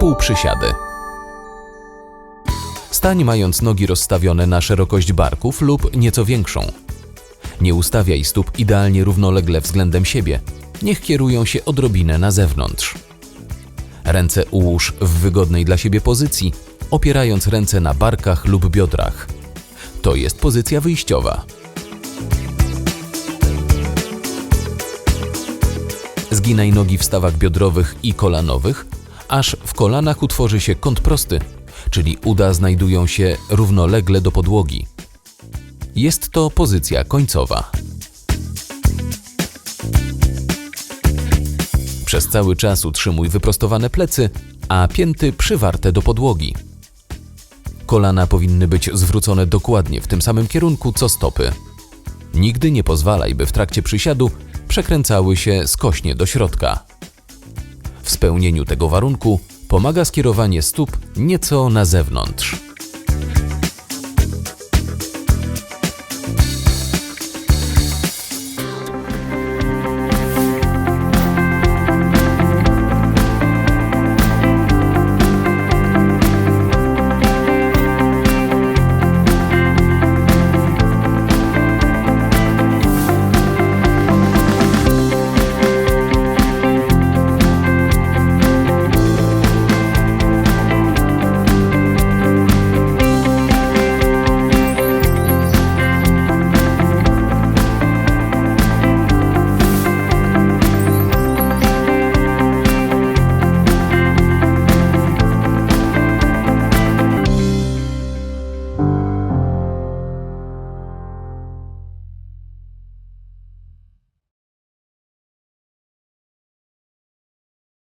Półprzysiady. Stań mając nogi rozstawione na szerokość barków lub nieco większą. Nie ustawiaj stóp idealnie równolegle względem siebie. Niech kierują się odrobinę na zewnątrz. Ręce ułóż w wygodnej dla siebie pozycji, opierając ręce na barkach lub biodrach. To jest pozycja wyjściowa. Zginaj nogi w stawach biodrowych i kolanowych, aż w kolanach utworzy się kąt prosty, czyli uda znajdują się równolegle do podłogi. Jest to pozycja końcowa. Przez cały czas utrzymuj wyprostowane plecy, a pięty przywarte do podłogi. Kolana powinny być zwrócone dokładnie w tym samym kierunku co stopy. Nigdy nie pozwalaj, by w trakcie przysiadu przekręcały się skośnie do środka. W spełnieniu tego warunku pomaga skierowanie stóp nieco na zewnątrz.